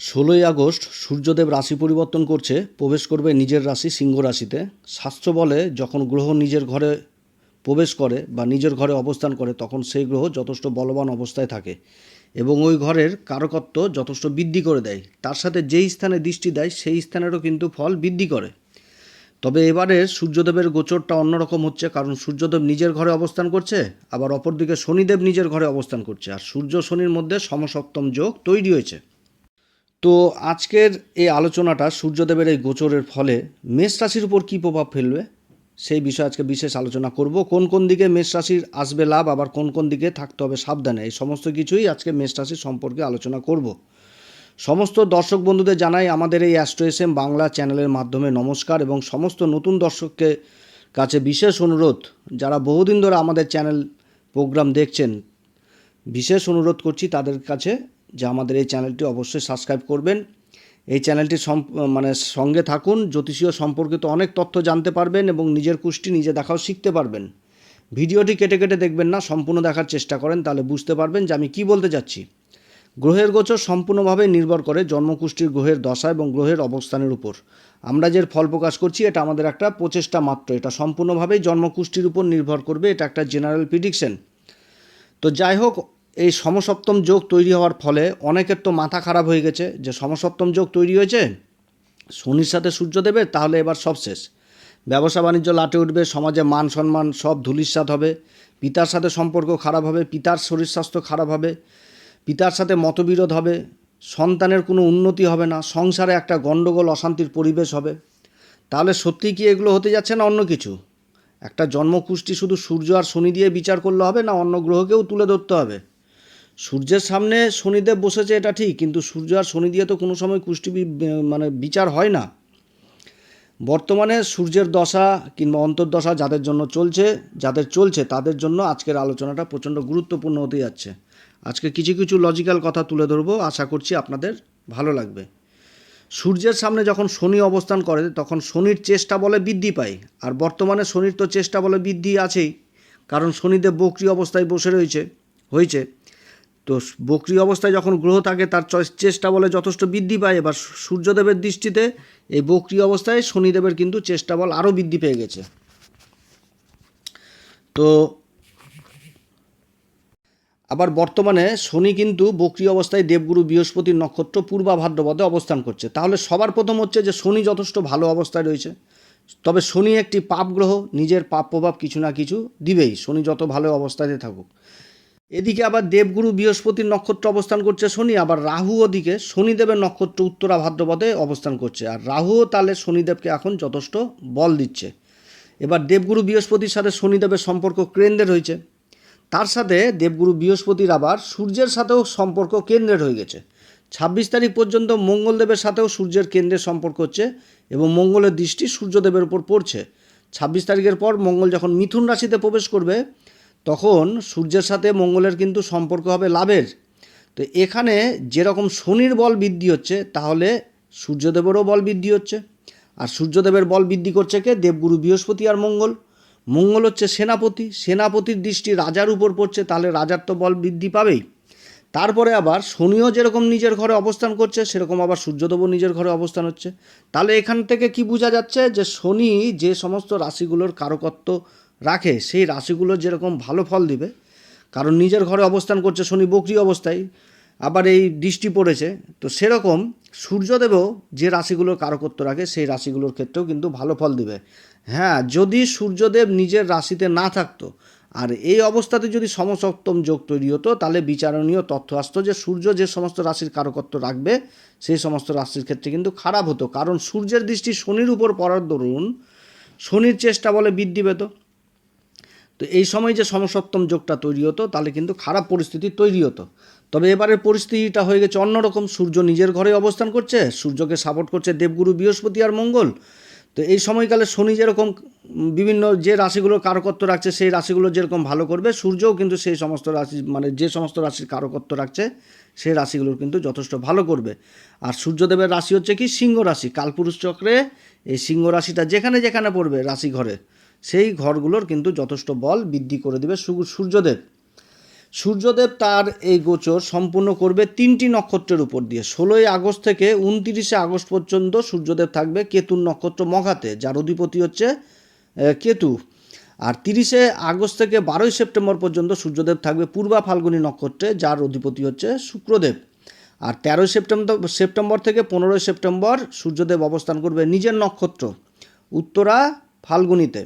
ষোলোই আগস্ট সূর্যদেব রাশি পরিবর্তন করছে, প্রবেশ করবে নিজের রাশি সিংহ রাশিতে। শাস্ত্র বলে, যখন গ্রহ নিজের ঘরে প্রবেশ করে বা নিজের ঘরে অবস্থান করে, তখন সেই গ্রহ যথেষ্ট বলবান অবস্থায় থাকে এবং ওই ঘরের কারকত্ব যথেষ্ট বৃদ্ধি করে দেয়। তার সাথে যেই স্থানে দৃষ্টি দেয়, সেই স্থানেরও কিন্তু ফল বৃদ্ধি করে। তবে এবারে সূর্যদেবের গোচরটা অন্যরকম হচ্ছে, কারণ সূর্যদেব নিজের ঘরে অবস্থান করছে, আবার অপরদিকে শনিদেব নিজের ঘরে অবস্থান করছে। আর সূর্য শনির মধ্যে সমসপ্তম যোগ তৈরি হয়েছে। তো আজকের এই আলোচনাটা সূর্যদেবের এই গোচরের ফলে মেষ রাশির উপর কী প্রভাব ফেলবে? সেই বিষয়ে আজকে বিশেষ আলোচনা করব। কোন কোন দিকে মেষ রাশির আসবে লাভ, আবার কোন কোন দিকে থাকতে হবে সাবধানে? এই সমস্ত কিছুই আজকে মেষ রাশির সম্পর্কে আলোচনা করব। সমস্ত দর্শক বন্ধুদের জানাই আমাদের এই অ্যাস্ট্রো এস এম বাংলা চ্যানেলের মাধ্যমে নমস্কার এবং সমস্ত নতুন দর্শককে কাছে বিশেষ অনুরোধ। যারা বহুদিন ধরে আমাদের চ্যানেল প্রোগ্রাম দেখছেন, বিশেষ অনুরোধ করছি তাদের কাছে যে আমাদের এই চ্যানেলটি অবশ্যই সাবস্ক্রাইব করবেন। এই চ্যানেলটি মানে সঙ্গে থাকুন, জ্যোতিষীয় সম্পর্কিত অনেক তথ্য জানতে পারবেন এবং নিজের কুষ্টি নিজে দেখাও শিখতে পারবেন। ভিডিওটি কেটে কেটে দেখবেন না, সম্পূর্ণ দেখার চেষ্টা করেন, তাহলে বুঝতে পারবেন যে আমি কি বলতে যাচ্ছি গ্রহের গোচর সম্পূর্ণভাবে নির্ভর করে জন্মকুষ্ঠির গ্রহের দশা এবং গ্রহের অবস্থানের উপর। আমরা যে ফল প্রকাশ করছি, এটা আমাদের একটা প্রচেষ্টা মাত্র, এটা সম্পূর্ণভাবেই জন্মকুষ্ঠির উপর নির্ভর করবে, এটা একটা জেনারেল প্রিডিকশন। তো যাই হোক এই সমসপ্তম যোগ তৈরি হওয়ার ফলে অনেকের তো মাথা খারাপ হয়ে গেছে। যে সমসপ্তম যোগ তৈরি হয়েছে, শনির সাথে সূর্য দেবে, তাহলে এবার সব শেষ। ব্যবসা বাণিজ্য লাটে উঠবে, সমাজে মান সম্মান সব ধুলিস্বাদ হবে। পিতার সাথে সম্পর্ক খারাপ হবে, পিতার শরীর স্বাস্থ্য খারাপ হবে, পিতার সাথে মতবিরোধ হবে, সন্তানের কোনো উন্নতি হবে না, সংসারে একটা গণ্ডগোল, অশান্তির পরিবেশ হবে। তাহলে সত্যি কি এগুলো হতে যাচ্ছে না অন্য কিছু? একটা জন্মকুষ্টি শুধু সূর্য আর শনি দিয়ে বিচার করলে হবে না অন্য গ্রহকেও তুলে ধরতে হবে? সূর্যের সামনে শনিদেব বসেছে এটা ঠিক, কিন্তু সূর্য আর শনি দিয়ে তো কোনো সময় কুষ্টি মানে বিচার হয় না। বর্তমানে সূর্যের দশা কিংবা অন্তর্দশা যাদের জন্য চলছে, যাদের চলছে তাদের জন্য আজকের আলোচনাটা প্রচণ্ড গুরুত্বপূর্ণ হতে যাচ্ছে। আজকে কিছু কিছু লজিক্যাল কথা তুলে ধরবো, আশা করছি আপনাদের ভালো লাগবে। সূর্যের সামনে যখন শনি অবস্থান করে, তখন শনির চেষ্টা বলে বৃদ্ধি পায়, আর বর্তমানে শনির তো চেষ্টা বলে বৃদ্ধি আছেই, কারণ শনিদেব বক্রি অবস্থায় বসে রয়েছে, হয়েছে। তো বক্রি অবস্থায় যখন গ্রহ থাকে, তার চেষ্টা বলে যথেষ্ট বৃদ্ধি পায়। এবার সূর্যদেবের দৃষ্টিতে এই বক্রি অবস্থায় শনিদেবের কিন্তু চেষ্টা বল আরও বৃদ্ধি পেয়ে গেছে। তো আবার বর্তমানে শনি কিন্তু বক্রি অবস্থায় দেবগুরু বৃহস্পতির নক্ষত্র পূর্বা ভাদ্রপদে অবস্থান করছে। তাহলে সবার প্রথম হচ্ছে যে শনি যথেষ্ট ভালো অবস্থায় রয়েছে। তবে শনি একটি পাপ গ্রহ, নিজের পাপ প্রভাব কিছু না কিছু দিবেই। শনি যত ভালো অবস্থাতে থাকুক। এদিকে আবার দেবগুরু বৃহস্পতির নক্ষত্র অবস্থান করছে শনি, আবার রাহু ওদিকে শনিদেবের নক্ষত্র উত্তরা ভাদ্রপদে অবস্থান করছে, আর রাহুও তাহলে শনিদেবকে এখন যথেষ্ট বল দিচ্ছে। এবার দেবগুরু বৃহস্পতির সাথে শনিদেবের সম্পর্ক কেন্দ্রের হয়েছে। তার সাথে দেবগুরু বৃহস্পতির আবার সূর্যের সাথেও সম্পর্ক কেন্দ্রের হয়ে গেছে। ছাব্বিশ তারিখ পর্যন্ত মঙ্গলদেবের সাথেও সূর্যের কেন্দ্রের সম্পর্ক হচ্ছে এবং মঙ্গলের দৃষ্টি সূর্যদেবের উপর পড়ছে। ছাব্বিশ তারিখের পর মঙ্গল যখন মিথুন রাশিতে প্রবেশ করবে তখন সূর্যের সাথে মঙ্গলের কিন্তু সম্পর্ক হবে লাভের। তো এখানে যেরকম শনির বল বৃদ্ধি হচ্ছে, তাহলে সূর্যদেবেরও বল বৃদ্ধি হচ্ছে। আর সূর্যদেবের বল বৃদ্ধি করছে কে? দেবগুরু বৃহস্পতি আর মঙ্গল। মঙ্গল হচ্ছে সেনাপতি। সেনাপতির দৃষ্টি রাজার উপর পড়ছে, তাহলে রাজার তো বল বৃদ্ধি পাবেই। তারপরে আবার শনিও যেরকম নিজের ঘরে অবস্থান করছে, সেরকম আবার সূর্যদেবও নিজের ঘরে অবস্থান হচ্ছে। তাহলে এখান থেকে কি বোঝা যাচ্ছে যে শনি যে সমস্ত রাশিগুলোর কারকত্ব রাখে, সেই রাশিগুলো যেরকম ভালো ফল দিবে। কারণ নিজের ঘরে অবস্থান করছে শনি বকরি অবস্থায়, আবার এই দৃষ্টি পড়েছে, তো সেরকম সূর্যদেবও যে রাশিগুলোর কারকত্ব রাখে, সেই রাশিগুলোর ক্ষেত্রেও কিন্তু ভালো ফল দিবে। হ্যাঁ যদি সূর্যদেব নিজের রাশিতে না থাকতো, আর এই অবস্থাতে যদি সমসপ্তম যোগ তৈরি হতো, তাহলে বিচারণীয় তথ্য আসতো যে সূর্য যে সমস্ত রাশির কারকত্ব রাখবে, সেই সমস্ত রাশির ক্ষেত্রে কিন্তু খারাপ হতো। কারণ সূর্যের দৃষ্টি শনির উপর পড়ার দরুন, শনির চেষ্টা বলে বৃদ্ধি পেত। তো এই সময় যে সমসপ্তম যোগটা তৈরি হতো, তাহলে কিন্তু খারাপ পরিস্থিতি তৈরি হতো। তবে এবারের পরিস্থিতিটা হয়ে গেছে অন্যরকম। সূর্য নিজের ঘরে অবস্থান করছে, সূর্যকে সাপোর্ট করছে দেবগুরু বৃহস্পতি আর মঙ্গল। তো এই সময়কালে শনি যেরকম বিভিন্ন যে রাশিগুলোর কারকত্ব রাখছে, সেই রাশিগুলো যেরকম ভালো করবে, সূর্যও কিন্তু সেই সমস্ত রাশি মানে যে সমস্ত রাশির কারকত্ব রাখছে, সেই রাশিগুলোর কিন্তু যথেষ্ট ভালো করবে। আর সূর্যদেবের রাশি হচ্ছে কি, সিংহ রাশি। কালপুরুষ চক্রে এই সিংহ রাশিটা যেখানে যেখানে পড়বে রাশি ঘরে সেই ঘরগুলোর কিন্তু যথেষ্ট বল বৃদ্ধি করে দেবে সূর্যদেব। সূর্যদেব তার এই গোচর সম্পূর্ণ করবে তিনটি নক্ষত্রের উপর দিয়ে। ষোলোই আগস্ট থেকে উনতিরিশে আগস্ট পর্যন্ত সূর্যদেব থাকবে কেতুর নক্ষত্র মঘাতে, যার অধিপতি হচ্ছে কেতু। আর তিরিশে আগস্ট থেকে বারোই সেপ্টেম্বর পর্যন্ত সূর্যদেব থাকবে পূর্বা ফাল্গুনী নক্ষত্রে, যার অধিপতি হচ্ছে শুক্রদেব। আর তেরোই সেপ্টেম্বর সেপ্টেম্বর থেকে পনেরোই সেপ্টেম্বর সূর্যদেব অবস্থান করবে নিজের নক্ষত্র, উত্তরা ফাল্গুনিতে।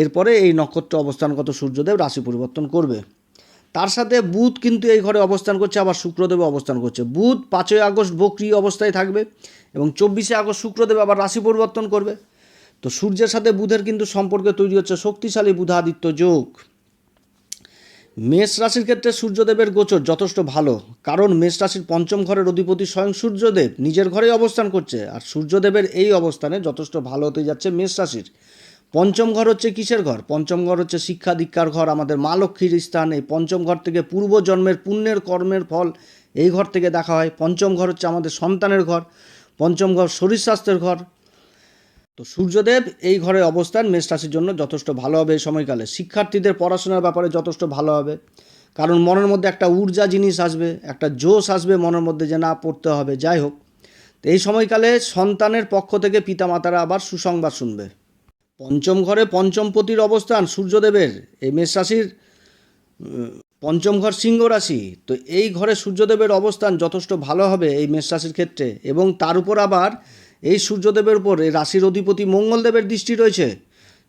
এরপরে এই নক্ষত্র অবস্থানগত সূর্যদেব রাশি পরিবর্তন করবে। তার সাথে বুধ কিন্তু এই ঘরে অবস্থান করছে, আবার শুক্রদেব অবস্থান করছে। বুধ পাঁচই আগস্ট বক্রি অবস্থায় থাকবে এবং চব্বিশে আগস্ট শুক্রদেব আবার রাশি পরিবর্তন করবে। তো সূর্যের সাথে বুধের কিন্তু সম্পর্কে তৈরি হচ্ছে শক্তিশালী বুধাদিত্য যোগ। মেষ রাশির ক্ষেত্রে সূর্যদেবের গোচর যথেষ্ট ভালো, কারণ মেষ রাশির পঞ্চম ঘরের অধিপতি স্বয়ং সূর্যদেব নিজের ঘরেই অবস্থান করছে, আর সূর্যদেবের এই অবস্থানে যথেষ্ট ভালো হতে যাচ্ছে মেষ রাশির। পঞ্চম ঘর হচ্ছে কিসের ঘর? পঞ্চম ঘর হচ্ছে শিক্ষা দীক্ষার ঘর। আমাদের মা লক্ষ্মীর স্থান, এই পঞ্চম ঘর থেকে পূর্ব জন্মের পুণ্যের কর্মের ফল এই ঘর থেকে দেখা হয়। পঞ্চম ঘর হচ্ছে আমাদের সন্তানের ঘর, পঞ্চম ঘর শরীর স্বাস্থ্যের ঘর। তো সূর্যদেব এই ঘরে অবস্থান, মেষ রাশির জন্য যথেষ্ট ভালো হবে এই সময়কালে। শিক্ষার্থীদের পড়াশোনার ব্যাপারে যথেষ্ট ভালো হবে। কারণ মনের মধ্যে একটা ঊর্জা জিনিস আসবে, একটা জোশ আসবে মনের মধ্যে যে না, পড়তে হবে। যাই হোক, তো এই সময়কালে সন্তানের পক্ষ থেকে পিতামাতারা আবার সুসংবাদ শুনবে। পঞ্চম ঘরে পঞ্চমপতির অবস্থান সূর্যদেবের এই মেষ রাশির পঞ্চম ঘর সিংহ রাশি। তো এই ঘরে সূর্যদেবের অবস্থান যথেষ্ট ভালো হবে এই মেষ রাশির ক্ষেত্রে এবং তার উপর আবার এই সূর্যদেবের উপর এই রাশির অধিপতি মঙ্গলদেবের দৃষ্টি রয়েছে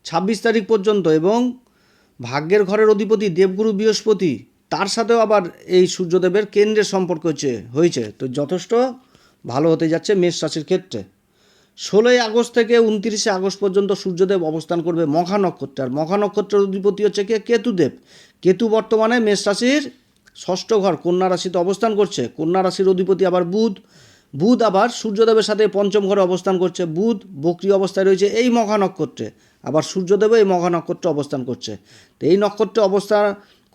ছাব্বিশ তারিখ পর্যন্ত এবং ভাগ্যের ঘরের অধিপতি দেবগুরু বৃহস্পতি, তার সাথেও আবার এই সূর্যদেবের কেন্দ্রের সম্পর্ক হচ্ছে, হয়েছে। তো যথেষ্ট ভালো হতে যাচ্ছে মেষ রাশির ক্ষেত্রে। ষোলোই আগস্ট থেকে উনত্রিশে আগস্ট পর্যন্ত সূর্যদেব অবস্থান করবে মঘা নক্ষত্রে আর নক্ষত্রের অধিপতি হচ্ছে কে? কেতুদেব। কেতু বর্তমানে মেষ রাশির ষষ্ঠ ঘর, কন্যা রাশিতে অবস্থান করছে। কন্যা রাশির অধিপতি আবার বুধ। বুধ আবার সূর্যদেবের সাথে পঞ্চম ঘরে অবস্থান করছে। বুধ বক্রি অবস্থায় রয়েছে এই মঘা নক্ষত্রে আবার সূর্যদেব এই মঘা নক্ষত্রে অবস্থান করছে। তো এই নক্ষত্রে অবস্থান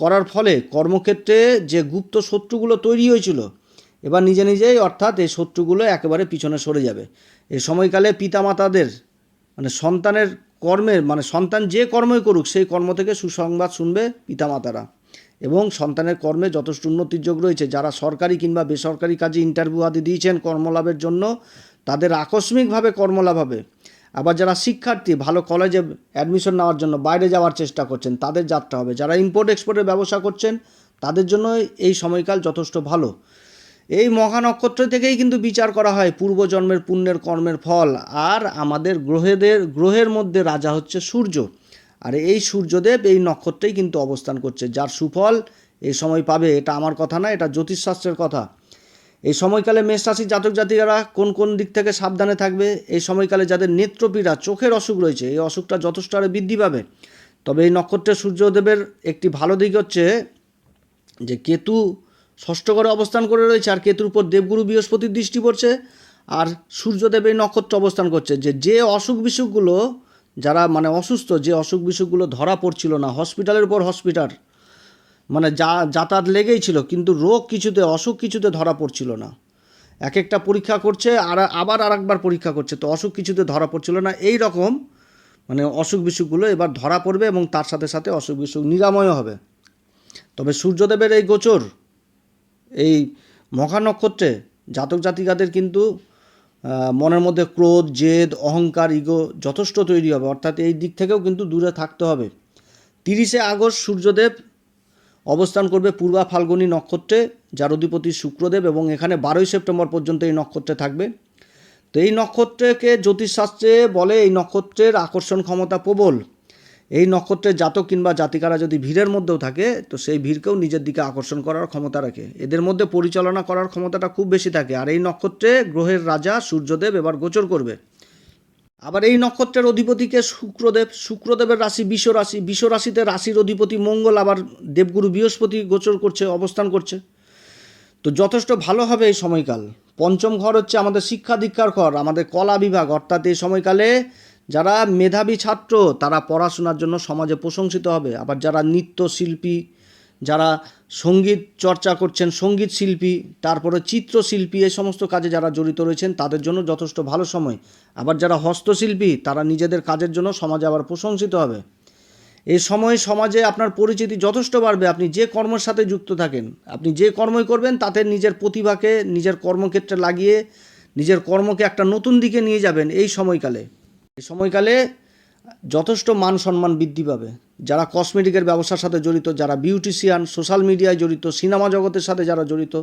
করার ফলে কর্মক্ষেত্রে যে গুপ্ত শত্রুগুলো তৈরি হয়েছিল এবার নিজে নিজেই অর্থাৎ এই শত্রুগুলো একেবারে পিছনে সরে যাবে। এই সময়কালে পিতামাতাদের মানে সন্তানের কর্মের মানে সন্তান যে কর্মই করুক, সেই কর্ম থেকে সুসংবাদ শুনবে পিতামাতারা। এবং সন্তানের কর্মে যথেষ্ট উন্নতির যোগ রয়েছে। যারা সরকারি কিংবা বেসরকারি কাজে ইন্টারভিউ আদি দিয়েছেন কর্মলাভের জন্য, তাদের আকস্মিকভাবে কর্মলাভ হবে। আবার যারা শিক্ষার্থী, ভালো কলেজে অ্যাডমিশন নেওয়ার জন্য বাইরে যাওয়ার চেষ্টা করছেন, তাদের যাত্রা হবে। যারা ইম্পোর্ট এক্সপোর্টের ব্যবসা করছেন, তাদের জন্য এই সময়কাল যথেষ্ট ভালো। এই মহা নক্ষত্র থেকেই কিন্তু বিচার করা হয় পূর্বজন্মের পুণ্যের কর্মের ফল। আর আমাদের গ্রহেদের, গ্রহের মধ্যে রাজা হচ্ছে সূর্য। আর এই সূর্যদেব এই নক্ষত্রেই কিন্তু অবস্থান করছে। যার সুফল এই সময় পাবে, এটা আমার কথা না, এটা জ্যোতিষশাস্ত্রের কথা। এই সময়কালে মেষ রাশির জাতক জাতিকারা কোন কোন দিক থেকে সাবধানে থাকবে? এই সময়কালে যাদের নেত্রপীড়া, চোখের অসুখ রয়েছে, এই অসুখটা যথেষ্ট হারে বৃদ্ধি পাবে। তবে এই নক্ষত্রের সূর্যদেবের একটি ভালো দিক হচ্ছে যে কেতু ষষ্ঠ ঘরে অবস্থান করে রয়েছে আর কেতুর উপর দেবগুরু বৃহস্পতির দৃষ্টি পড়ছে আর সূর্যদেব এই নক্ষত্র অবস্থান করছে। যে যে অসুখ বিসুখগুলো, যারা মানে অসুস্থ, যে অসুখ বিসুখগুলো ধরা পড়ছিল না, হসপিটালের উপর হসপিটাল মানে যা, যাতায়াত লেগেই ছিল, কিন্তু রোগ কিছুতে, অসুখ কিছুতে ধরা পড়ছিল না। এক একটা পরীক্ষা করছে, আর আবার আর একবার পরীক্ষা করছে, তো অসুখ কিছুতে ধরা পড়ছিল না। এই রকম মানে অসুখ বিসুখগুলো এবার ধরা পড়বে এবং তার সাথে সাথে অসুখ বিসুখ নিরাময় হবে। তবে সূর্যদেবের এই গোচর এই মখা নক্ষত্রে জাতক জাতিকাদের কিন্তু মনের মধ্যে ক্রোধ, জেদ, অহংকার, ইগো যথেষ্ট তৈরি হবে। অর্থাৎ এই দিক থেকেও কিন্তু দূরে থাকতে হবে। তিরিশে আগস্ট সূর্যদেব অবস্থান করবে পূর্বা ফাল্গুনী নক্ষত্রে, যার অধিপতি শুক্রদেব এবং এখানে বারোই সেপ্টেম্বর পর্যন্ত এই নক্ষত্রে থাকবে। তো এই নক্ষত্রকে জ্যোতিষশাস্ত্রে বলে এই নক্ষত্রের আকর্ষণ ক্ষমতা প্রবল। এই নক্ষত্রের জাতক কিংবা জাতিকারা যদি ভিড়ের মধ্যেও থাকে, তো সেই ভিড়কেও নিজের দিকে আকর্ষণ করার ক্ষমতা রাখে। এদের মধ্যে পরিচালনা করার ক্ষমতাটা খুব বেশি থাকে। আর এই নক্ষত্রে গ্রহের রাজা সূর্যদেব এবার গোচর করবে। আবার এই নক্ষত্রের অধিপতিকে শুক্রদেব, শুক্রদেবের রাশি বিষ রাশি। বিষ রাশিতে রাশির অধিপতি মঙ্গল, আবার দেবগুরু বৃহস্পতি গোচর করছে, অবস্থান করছে। তো যথেষ্ট ভালো হবে এই সময়কাল। পঞ্চম ঘর হচ্ছে আমাদের শিক্ষা দীক্ষার ঘর, আমাদের কলা বিভাগ। অর্থাৎ এই সময়কালে যারা মেধাবী ছাত্র, তারা পড়াশোনার জন্য সমাজে প্রশংসিত হবে। আবার যারা নৃত্যশিল্পী, যারা সংগীত চর্চা করছেন, সংগীত শিল্পী, তারপরে চিত্রশিল্পী, এই সমস্ত কাজে যারা জড়িত রয়েছেন, তাদের জন্য যথেষ্ট ভালো সময়। আবার যারা হস্তশিল্পী, তারা নিজেদের কাজের জন্য সমাজে আবার প্রশংসিত হবে। এই সময় সমাজে আপনার পরিচিতি যথেষ্ট বাড়বে। আপনি যে কর্মের সাথে যুক্ত থাকেন, আপনি যে কর্মই করবেন, তাতে নিজের প্রতিভাকে, নিজের কর্মক্ষেত্রে লাগিয়ে, নিজের কর্মকে একটা নতুন দিকে নিয়ে যাবেন এই সময়কালে। সময়কালে যথেষ্ট মান সম্মান বৃদ্ধি পাবে। যারা কসমেটিকের ব্যবসার সাথে জড়িত, যারা বিউটিশিয়ান সোশ্যাল মিডিয়ায় জড়িত সিনেমা জগতের সাথে যারা জড়িত,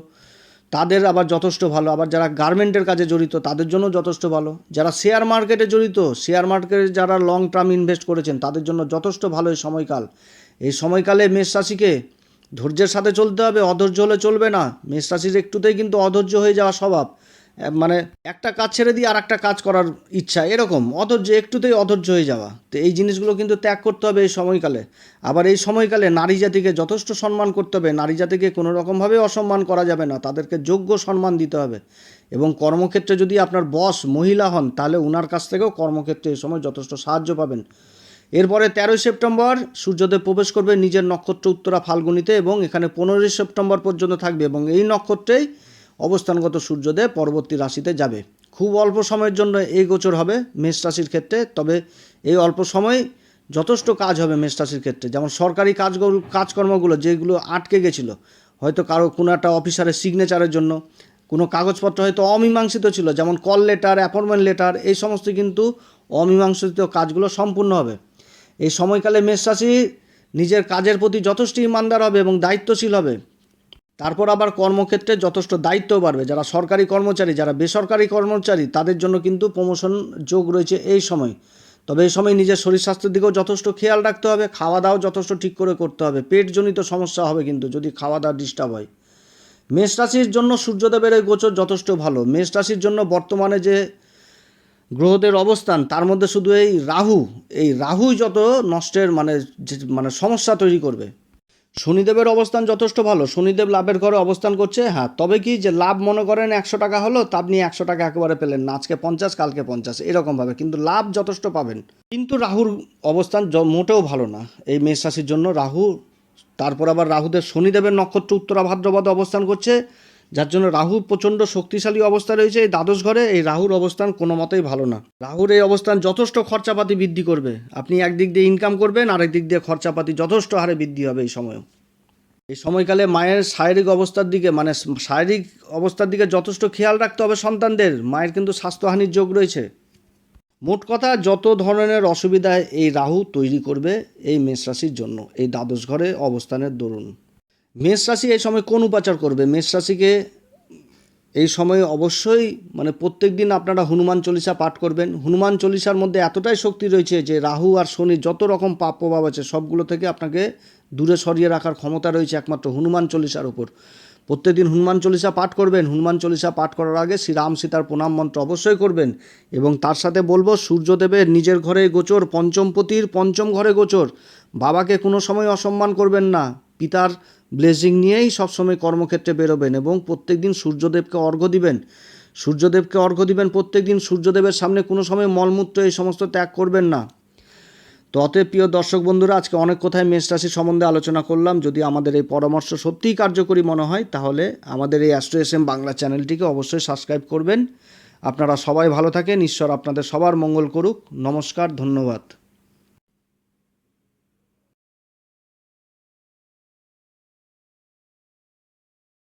তাদের আবার যথেষ্ট ভালো। আবার যারা গার্মেন্টের কাজে জড়িত, তাদের জন্য যথেষ্ট ভালো। যারা শেয়ার মার্কেটে জড়িত শেয়ার মার্কেটে যারা লং টার্ম ইনভেস্ট করেছেন, তাদের জন্য যথেষ্ট ভালো এই সময়কাল। এই সময়কালে মেষ রাশিকে ধৈর্যের সাথে চলতে হবে। অধৈর্য হলে চলবে না। মেষ রাশির একটুতেই কিন্তু অধৈর্য হয়ে যাওয়া স্বভাব। মানে একটা কাজ ছেড়ে দিয়ে আর একটা কাজ করার ইচ্ছা, এরকম। অধৈর্য, একটুতেই অধৈর্য হয়ে যাওয়া। তো এই জিনিসগুলো কিন্তু ত্যাগ করতে হবে এই সময়কালে। আবার এই সময়কালে নারী জাতিকে যথেষ্ট সম্মান করতে হবে। নারী জাতিকে কোনো রকমভাবে অসম্মান করা যাবে না। তাদেরকে যোগ্য সম্মান দিতে হবে। এবং কর্মক্ষেত্রে যদি আপনার বস মহিলা হন, তাহলে ওনার কাছ থেকেও কর্মক্ষেত্রে এই সময় যথেষ্ট সাহায্য পাবেন। এরপরে তেরোই সেপ্টেম্বর, সূর্যদেব প্রবেশ করবে নিজের নক্ষত্র উত্তরা ফাল্গুনিতে এবং এখানে পনেরোই সেপ্টেম্বর পর্যন্ত থাকবে এবং এই নক্ষত্রেই অবস্থানগত সূর্যদেব পরবর্তী রাশিতে যাবে। খুব অল্প সময়ের জন্য এই গোচর হবে মেষ রাশির ক্ষেত্রে, তবে এই অল্প সময় যথেষ্ট কাজ হবে মেষ রাশির ক্ষেত্রে। যেমন সরকারি কাজগুলো কাজকর্মগুলো যেগুলো আটকে গেছিল, হয়তো কারও কোনো একটা অফিসারের সিগনেচারের জন্য, কোনো কাগজপত্র হয়তো অমীমাংসিত ছিল, যেমন কল লেটার অ্যাপয়েন্টমেন্ট লেটার এই সমস্ত কিন্তু অমীমাংসিত কাজগুলো সম্পূর্ণ হবে। এই সময়কালে মেষ রাশি নিজের কাজের প্রতি যথেষ্ট ইমানদার হবে এবং দায়িত্বশীল হবে। তারপর আবার কর্মক্ষেত্রে যথেষ্ট দায়িত্ব বাড়বে। যারা সরকারি কর্মচারী, যারা বেসরকারি কর্মচারী, তাদের জন্য কিন্তু প্রমোশন যোগ রয়েছে এই সময়। তবে এই সময় নিজের শরীর স্বাস্থ্যের দিকেও যথেষ্ট খেয়াল রাখতে হবে খাওয়া দাওয়া যথেষ্ট ঠিক করে করতে হবে। পেটজনিত সমস্যা হবে কিন্তু যদি খাওয়া দাওয়া ডিস্টার্ব হয়। মেষ রাশির জন্য সূর্যদেবের এই গোচর যথেষ্ট ভালো। মেষ রাশির জন্য বর্তমানে যে গ্রহদের অবস্থান, তার মধ্যে শুধু এই রাহু, এই রাহুই যত নষ্টের মানে মানে সমস্যা তৈরি করবে। শনিদেবের অবস্থান যথেষ্ট ভালো। শনিদেব লাভের ঘরে অবস্থান করছে হ্যাঁ তবে কি যে লাভ মনে করেন একশো টাকা হলো তা আপনি একশো টাকা একেবারে পেলেন না, আজকে পঞ্চাশ, কালকে পঞ্চাশ এরকমভাবে কিন্তু লাভ যথেষ্ট পাবেন। কিন্তু রাহুর অবস্থান মোটেও ভালো না, এই মেষ রাশির জন্য রাহু, তারপর আবার রাহুদের শনিদেবের নক্ষত্র উত্তরা ভাদ্রপদে অবস্থান করছে। যার জন্য রাহু প্রচণ্ড শক্তিশালী অবস্থা রয়েছে এই দ্বাদশ ঘরে। এই রাহুর অবস্থান কোনো মতেই ভালো না। রাহুর এই অবস্থান যথেষ্ট খরচাপাতি বৃদ্ধি করবে। আপনি একদিক দিয়ে ইনকাম করবেন, আরেক দিক দিয়ে খরচাপাতি যথেষ্ট হারে বৃদ্ধি হবে এই সময়ও। এই সময়কালে মায়ের শারীরিক অবস্থার দিকে মানে শারীরিক অবস্থার দিকে যথেষ্ট খেয়াল রাখতে হবে সন্তানদের। মায়ের কিন্তু স্বাস্থ্যহানির যোগ রয়েছে। মোট কথা, যত ধরনের অসুবিধা এই রাহু তৈরি করবে এই মেষ রাশির জন্য, এই দ্বাদশ ঘরে অবস্থানের দরুন। মেষ রাশি এই সময় কোন উপাচার করবে? মেষ রাশিকে এই সময়ে অবশ্যই মানে প্রত্যেক দিন আপনারা হনুমান চল্লিশা পাঠ করবেন। হনুমান চল্লিশার মধ্যে এতটাই শক্তি রয়েছে যে রাহু আর শনি যত রকম পাপ প্রভাব আছে সবগুলো থেকে আপনাকে দূরে সরিয়ে রাখার ক্ষমতা রয়েছে একমাত্র হনুমান চল্লিশার উপর। প্রত্যেকদিন হনুমান চল্লিশা পাঠ করবেন। হনুমান চল্লিশা পাঠ করার আগে শ্রীরাম সীতার প্রণাম মন্ত্র অবশ্যই করবেন এবং তার সাথে বলব, সূর্যদেবের নিজের ঘরে গোচর, পঞ্চমপতির পঞ্চম ঘরে গোচর। বাবাকে কোনো সময় অসম্মান করবেন না। পিতার ব্লেসিং নিয়েই সবসময় কর্মক্ষেত্রে বেরোবেন এবং প্রত্যেকদিন সূর্যদেবকে অর্ঘ্য দিবেন। সূর্যদেবকে অর্ঘ্য দিবেন প্রত্যেকদিন। সূর্যদেবের সামনে কোনো সময় মলমূত্র এই সমস্ত ত্যাগ করবেন না। তো অতএব প্রিয় দর্শক বন্ধুরা, আজকে অনেক কথায় মেষ রাশি সম্বন্ধে আলোচনা করলাম। যদি আমাদের এই পরামর্শ সত্যিই কার্যকরী মনে হয়, তাহলে আমাদের এই অ্যাস্ট্রো এস এম বাংলা চ্যানেলটিকে অবশ্যই সাবস্ক্রাইব করবেন। আপনারা সবাই ভালো থাকেন। ঈশ্বর আপনাদের সবার মঙ্গল করুক। নমস্কার, ধন্যবাদ।